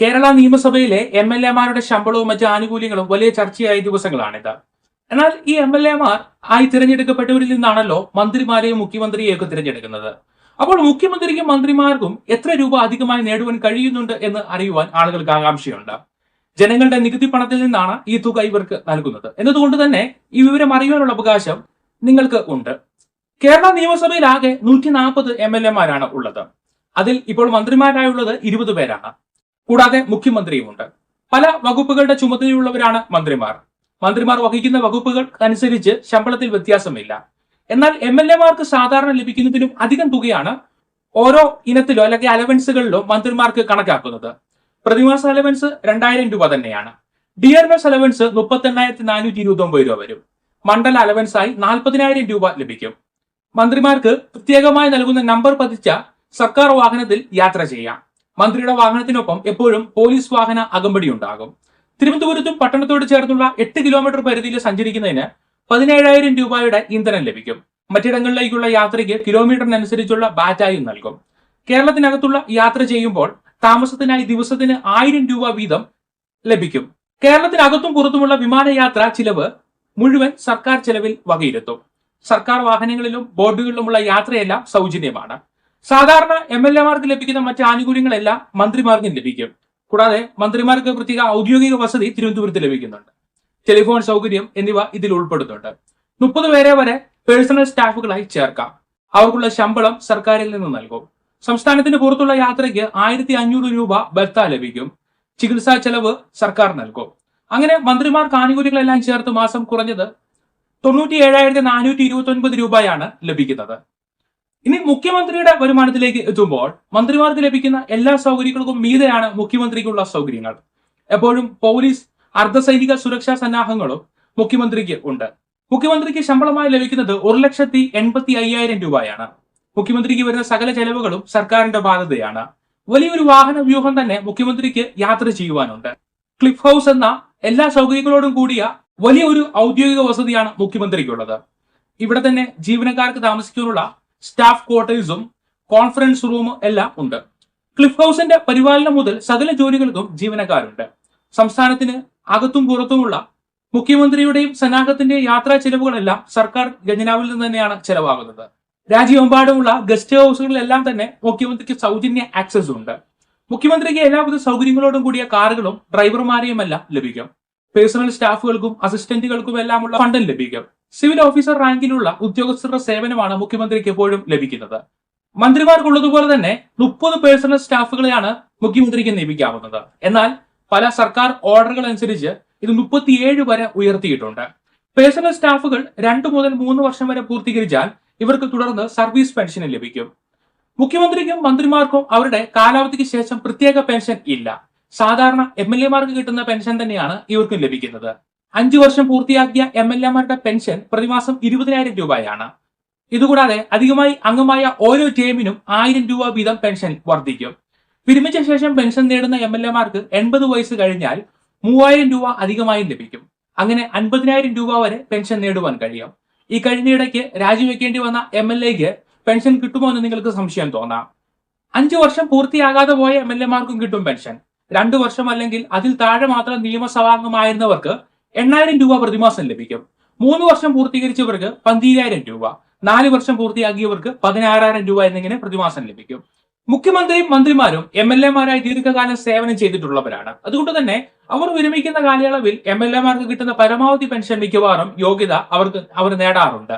കേരള നിയമസഭയിലെ M L എമാരുടെ ശമ്പളവും മറ്റ് ആനുകൂല്യങ്ങളും വലിയ ചർച്ചയായ ദിവസങ്ങളാണിത്. എന്നാൽ ഈ എം എൽ എമാർ ആയി തിരഞ്ഞെടുക്കപ്പെട്ടവരിൽ നിന്നാണല്ലോ മന്ത്രിമാരെയും മുഖ്യമന്ത്രിയെയും ഒക്കെ തിരഞ്ഞെടുക്കുന്നത്. അപ്പോൾ മുഖ്യമന്ത്രിക്കും മന്ത്രിമാർക്കും എത്ര രൂപ അധികമായി നേടുവാൻ കഴിയുന്നുണ്ട് എന്ന് അറിയുവാൻ ആളുകൾക്ക് ആകാംക്ഷയുണ്ട്. ജനങ്ങളുടെ നികുതി പണത്തിൽ നിന്നാണ് ഈ തുക ഇവർക്ക് നൽകുന്നത്. എന്നതുകൊണ്ട് തന്നെ ഈ വിവരം അറിയുവാനുള്ള അവകാശം നിങ്ങൾക്ക് ഉണ്ട്. കേരള നിയമസഭയിൽ ആകെ നൂറ്റി നാൽപ്പത് എം എൽ എമാരാണ് ഉള്ളത്. അതിൽ ഇപ്പോൾ മന്ത്രിമാരായുള്ളത് ഇരുപത് പേരാണ്. കൂടാതെ മുഖ്യമന്ത്രിയുമുണ്ട്. പല വകുപ്പുകളുടെ ചുമതലയുള്ളവരാണ് മന്ത്രിമാർ. മന്ത്രിമാർ വഹിക്കുന്ന വകുപ്പുകൾ അനുസരിച്ച് ശമ്പളത്തിൽ വ്യത്യാസമില്ല. എന്നാൽ എം എൽ എമാർക്ക് സാധാരണ ലഭിക്കുന്നതിലും അധികം തുകയാണ് ഓരോ ഇനത്തിലോ അല്ലെങ്കിൽ അലവൻസുകളിലോ മന്ത്രിമാർക്ക് കണക്കാക്കുന്നത്. പ്രതിമാസ അലവൻസ് രണ്ടായിരം രൂപ തന്നെയാണ്. ഡി ആർ എസ് അലവൻസ് മുപ്പത്തി എണ്ണായിരത്തി നാനൂറ്റി ഇരുപത്തി ഒമ്പത് രൂപ വരും. മണ്ഡല അലവൻസായി നാൽപ്പതിനായിരം രൂപ ലഭിക്കും. മന്ത്രിമാർക്ക് പ്രത്യേകമായി നൽകുന്ന നമ്പർ പതിച്ച സർക്കാർ വാഹനത്തിൽ യാത്ര ചെയ്യാം. മന്ത്രിയുടെ വാഹനത്തിനൊപ്പം എപ്പോഴും പോലീസ് വാഹന അകമ്പടി ഉണ്ടാകും തിരുവനന്തപുരത്തും പട്ടണത്തോട് ചേർന്നുള്ള എട്ട് കിലോമീറ്റർ പരിധിയിൽ സഞ്ചരിക്കുന്നതിന് പതിനേഴായിരം രൂപയുടെ ഇന്ധനം ലഭിക്കും. മറ്റിടങ്ങളിലേക്കുള്ള യാത്രയ്ക്ക് കിലോമീറ്ററിനനുസരിച്ചുള്ള ബാറ്റായും നൽകും. കേരളത്തിനകത്തുള്ള യാത്ര ചെയ്യുമ്പോൾ താമസത്തിനായി ദിവസത്തിന് ആയിരം രൂപ വീതം ലഭിക്കും. കേരളത്തിനകത്തും പുറത്തുമുള്ള വിമാനയാത്ര ചിലവ് മുഴുവൻ സർക്കാർ ചെലവിൽ വകയിരുത്തും. സർക്കാർ വാഹനങ്ങളിലും ബോർഡുകളിലുമുള്ള യാത്രയെല്ലാം സൗജന്യമാണ്. സാധാരണ എം എൽ എമാർക്ക് ലഭിക്കുന്ന മറ്റ് ആനുകൂല്യങ്ങളെല്ലാം മന്ത്രിമാർക്കും ലഭിക്കും. കൂടാതെ മന്ത്രിമാർക്ക് പ്രത്യേക ഔദ്യോഗിക വസതി തിരുവനന്തപുരത്ത് ലഭിക്കുന്നുണ്ട്. ടെലിഫോൺ സൗകര്യം എന്നിവ ഇതിൽ ഉൾപ്പെടുന്നുണ്ട്. മുപ്പത് പേരെ വരെ പേഴ്സണൽ സ്റ്റാഫുകളായി ചേർക്കാം. അവർക്കുള്ള ശമ്പളം സർക്കാരിൽ നിന്ന് നൽകും. സംസ്ഥാനത്തിന് പുറത്തുള്ള യാത്രയ്ക്ക് ആയിരത്തി അഞ്ഞൂറ് രൂപ ബത്ത ലഭിക്കും. ചികിത്സാ ചെലവ് സർക്കാർ നൽകും. അങ്ങനെ മന്ത്രിമാർക്ക് ആനുകൂല്യങ്ങളെല്ലാം ചേർത്ത് മാസം കുറഞ്ഞത് തൊണ്ണൂറ്റി ഏഴായിരത്തി നാനൂറ്റി ഇരുപത്തി ഒൻപത് രൂപയാണ് ലഭിക്കുന്നത്. ഇനി മുഖ്യമന്ത്രിയുടെ വരുമാനത്തിലേക്ക് എത്തുമ്പോൾ മന്ത്രിമാർക്ക് ലഭിക്കുന്ന എല്ലാ സൗകര്യങ്ങൾക്കും മീതെയാണ് മുഖ്യമന്ത്രിക്കുള്ള സൗകര്യങ്ങൾ. എപ്പോഴും പോലീസ് അർദ്ധസൈനിക സുരക്ഷാ സന്നാഹങ്ങളും മുഖ്യമന്ത്രിക്ക് ഉണ്ട്. മുഖ്യമന്ത്രിക്ക് ശമ്പളമായി ലഭിക്കുന്നത് ഒരു ലക്ഷത്തി എൺപത്തി അയ്യായിരം രൂപയാണ്. മുഖ്യമന്ത്രിക്ക് വരുന്ന സകല ചെലവുകളും സർക്കാരിന്റെ ബാധ്യതയാണ്. വലിയൊരു വാഹന വ്യൂഹം തന്നെ മുഖ്യമന്ത്രിക്ക് യാത്ര ചെയ്യുവാനുണ്ട്. ക്ലിഫ് ഹൗസ് എന്ന എല്ലാ സൗകര്യങ്ങളോടും കൂടിയ വലിയൊരു ഔദ്യോഗിക വസതിയാണ് മുഖ്യമന്ത്രിക്കുള്ളത്. ഇവിടെ തന്നെ ജീവനക്കാർക്ക് താമസിക്കാനുള്ള സ്റ്റാഫ് ക്വാർട്ടേഴ്സും കോൺഫറൻസ് റൂമും എല്ലാം ഉണ്ട്. ക്ലിഫ് ഹൗസിന്റെ പരിപാലനം മുതൽ സകല ജോലികൾക്കും ജീവനക്കാരുണ്ട്. സംസ്ഥാനത്തിന് അകത്തും പുറത്തുമുള്ള മുഖ്യമന്ത്രിയുടെയും സന്നാഹത്തിന്റെയും യാത്രാ ചെലവുകളെല്ലാം സർക്കാർ ഖജനാവിൽ നിന്ന് തന്നെയാണ് ചെലവാകുന്നത്. രാജ്യമെമ്പാടുമുള്ള ഗസ്റ്റ് ഹൗസുകളിലെല്ലാം തന്നെ മുഖ്യമന്ത്രിക്ക് സൗജന്യ ആക്സസ് ഉണ്ട് മുഖ്യമന്ത്രിക്ക് എല്ലാവിധ സൗകര്യങ്ങളോടും കൂടിയ കാറുകളും ഡ്രൈവർമാരെയും എല്ലാം ലഭിക്കും. പേഴ്സണൽ സ്റ്റാഫുകൾക്കും അസിസ്റ്റന്റുകൾക്കും എല്ലാമുള്ള ഫണ്ടും ലഭിക്കും. സിവിൽ ഓഫീസർ റാങ്കിലുള്ള ഉദ്യോഗസ്ഥരുടെ സേവനമാണ് മുഖ്യമന്ത്രിക്ക് എപ്പോഴും ലഭിക്കുന്നത്. മന്ത്രിമാർക്കുള്ളതുപോലെ തന്നെ മുപ്പത് പേഴ്സണൽ സ്റ്റാഫുകളെയാണ് മുഖ്യമന്ത്രിക്ക് നിയമിക്കാവുന്നത്. എന്നാൽ പല സർക്കാർ ഓർഡറുകൾ അനുസരിച്ച് ഇത് മുപ്പത്തിയേഴ് വരെ ഉയർത്തിയിട്ടുണ്ട്. പേഴ്സണൽ സ്റ്റാഫുകൾ രണ്ടു മുതൽ മൂന്ന് വർഷം വരെ പൂർത്തീകരിച്ചാൽ ഇവർക്ക് തുടർന്ന് സർവീസ് പെൻഷൻ ലഭിക്കും. മുഖ്യമന്ത്രിക്കും മന്ത്രിമാർക്കും അവരുടെ കാലാവധിക്ക് ശേഷം പ്രത്യേക പെൻഷൻ ഇല്ല. സാധാരണ എം എൽ എമാർക്ക് കിട്ടുന്ന പെൻഷൻ തന്നെയാണ് ഇവർക്കും ലഭിക്കുന്നത്. അഞ്ചു വർഷം പൂർത്തിയാക്കിയ എം എൽ എമാരുടെ പെൻഷൻ പ്രതിമാസം ഇരുപതിനായിരം രൂപയാണ്. ഇതുകൂടാതെ അധികമായി അംഗമായ ഓരോ ടീമിനും ആയിരം രൂപ വീതം പെൻഷൻ വർദ്ധിക്കും. വിരമിച്ച ശേഷം പെൻഷൻ നേടുന്ന എം എൽ എമാർക്ക് എൺപത് വയസ്സ് കഴിഞ്ഞാൽ മൂവായിരം രൂപ അധികമായും ലഭിക്കും. അങ്ങനെ അൻപതിനായിരം രൂപ വരെ പെൻഷൻ നേടുവാൻ കഴിയും. ഈ കഴിഞ്ഞയിടയ്ക്ക് രാജിവെക്കേണ്ടി വന്ന എം എൽ എക്ക് പെൻഷൻ കിട്ടുമോ എന്ന് നിങ്ങൾക്ക് സംശയം തോന്നാം. അഞ്ചു വർഷം പൂർത്തിയാകാതെ പോയ എം എൽ എമാർക്കും കിട്ടും പെൻഷൻ രണ്ടു വർഷം അല്ലെങ്കിൽ അതിൽ താഴെ മാത്രം നിയമസഭാംഗമായിരുന്നവർക്ക് എണ്ണായിരം രൂപ പ്രതിമാസം ലഭിക്കും. മൂന്ന് വർഷം പൂർത്തീകരിച്ചവർക്ക് പന്തിരായിരം രൂപ. നാല് വർഷം പൂർത്തിയാക്കിയവർക്ക് പതിനാറായിരം രൂപ എന്നിങ്ങനെ പ്രതിമാസം ലഭിക്കും. മുഖ്യമന്ത്രിയും മന്ത്രിമാരും എം എൽ എമാരായി ദീർഘകാലം സേവനം ചെയ്തിട്ടുള്ളവരാണ്. അതുകൊണ്ട് തന്നെ അവർ വിരമിക്കുന്ന കാലയളവിൽ എം എൽ എമാർക്ക് കിട്ടുന്ന പരമാവധി പെൻഷൻ മിക്കവാറും യോഗ്യത അവർക്ക് അവർ നേടാറുണ്ട്.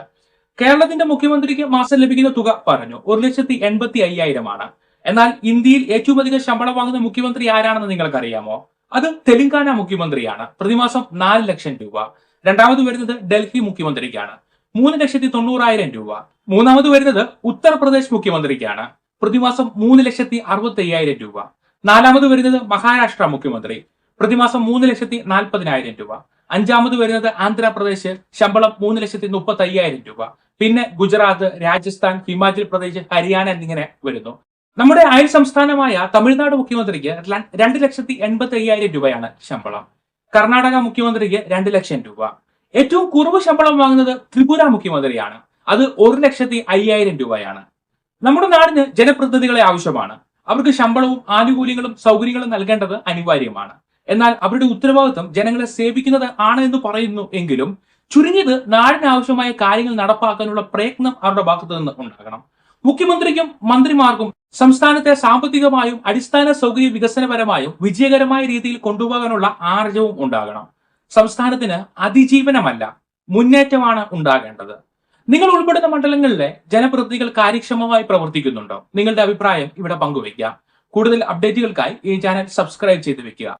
കേരളത്തിന്റെ മുഖ്യമന്ത്രിക്ക് മാസം ലഭിക്കുന്ന തുക പറഞ്ഞു. ഒരു ലക്ഷത്തി എൺപത്തി അയ്യായിരമാണ്. എന്നാൽ ഇന്ത്യയിൽ ഏറ്റവും അധികം ശമ്പളം വാങ്ങുന്ന മുഖ്യമന്ത്രി ആരാണെന്ന് നിങ്ങൾക്കറിയാമോ? അത് തെലങ്കാന മുഖ്യമന്ത്രിയാണ്. പ്രതിമാസം നാല് ലക്ഷം രൂപ. രണ്ടാമത് വരുന്നത് ഡൽഹി മുഖ്യമന്ത്രിക്കാണ്. മൂന്ന് ലക്ഷത്തി തൊണ്ണൂറായിരം രൂപ. മൂന്നാമത് വരുന്നത് ഉത്തർപ്രദേശ് മുഖ്യമന്ത്രിക്കാണ്. പ്രതിമാസം മൂന്ന് ലക്ഷത്തി അറുപത്തി അയ്യായിരം രൂപ. നാലാമത് വരുന്നത് മഹാരാഷ്ട്ര മുഖ്യമന്ത്രി. പ്രതിമാസം മൂന്ന് ലക്ഷത്തി നാൽപ്പതിനായിരം രൂപ. അഞ്ചാമത് വരുന്നത് ആന്ധ്രാപ്രദേശ്. ശമ്പളം മൂന്ന് ലക്ഷത്തി മുപ്പത്തി അയ്യായിരം രൂപ. പിന്നെ ഗുജറാത്ത് രാജസ്ഥാൻ ഹിമാചൽ പ്രദേശ് ഹരിയാന എന്നിങ്ങനെ വരുന്നു. നമ്മുടെ അയൽ സംസ്ഥാനമായ തമിഴ്നാട് മുഖ്യമന്ത്രിക്ക് രണ്ട് ലക്ഷത്തി എൺപത്തി അയ്യായിരം രൂപയാണ് ശമ്പളം. കർണാടക മുഖ്യമന്ത്രിക്ക് രണ്ട് ലക്ഷം രൂപ. ഏറ്റവും കുറവ് ശമ്പളം വാങ്ങുന്നത് ത്രിപുര മുഖ്യമന്ത്രിയാണ്. അത് ഒരു ലക്ഷത്തി അയ്യായിരം രൂപയാണ്. നമ്മുടെ നാടിന് ജനപ്രതിനിധികളെ ആവശ്യമാണ്. അവർക്ക് ശമ്പളവും ആനുകൂല്യങ്ങളും സൗകര്യങ്ങളും നൽകേണ്ടത് അനിവാര്യമാണ്. എന്നാൽ അവരുടെ ഉത്തരവാദിത്വം ജനങ്ങളെ സേവിക്കുന്നത് ആണ് എന്ന് പറയുന്നു എങ്കിലും ചുരുങ്ങിയത് നാടിന് ആവശ്യമായ കാര്യങ്ങൾ നടപ്പാക്കാനുള്ള പ്രയത്നം അവരുടെ ഭാഗത്തു നിന്ന് ഉണ്ടാകണം. മുഖ്യമന്ത്രിക്കും മന്ത്രിമാർക്കും സംസ്ഥാനത്തെ സാമ്പത്തികമായും അടിസ്ഥാന സൗകര്യ വികസനപരമായും വിജയകരമായ രീതിയിൽ കൊണ്ടുപോകാനുള്ള ആർജവും ഉണ്ടാകണം. സംസ്ഥാനത്തിന് അതിജീവനമല്ല മുന്നേറ്റമാണ് ഉണ്ടാകേണ്ടത്. നിങ്ങൾ ഉൾപ്പെടുന്ന മണ്ഡലങ്ങളിലെ ജനപ്രതിനിധികൾ കാര്യക്ഷമമായി പ്രവർത്തിക്കുന്നുണ്ടോ? നിങ്ങളുടെ അഭിപ്രായം ഇവിടെ പങ്കുവയ്ക്കുക. കൂടുതൽ അപ്ഡേറ്റുകൾക്കായി ഈ ചാനൽ സബ്സ്ക്രൈബ് ചെയ്ത് വെക്കുക.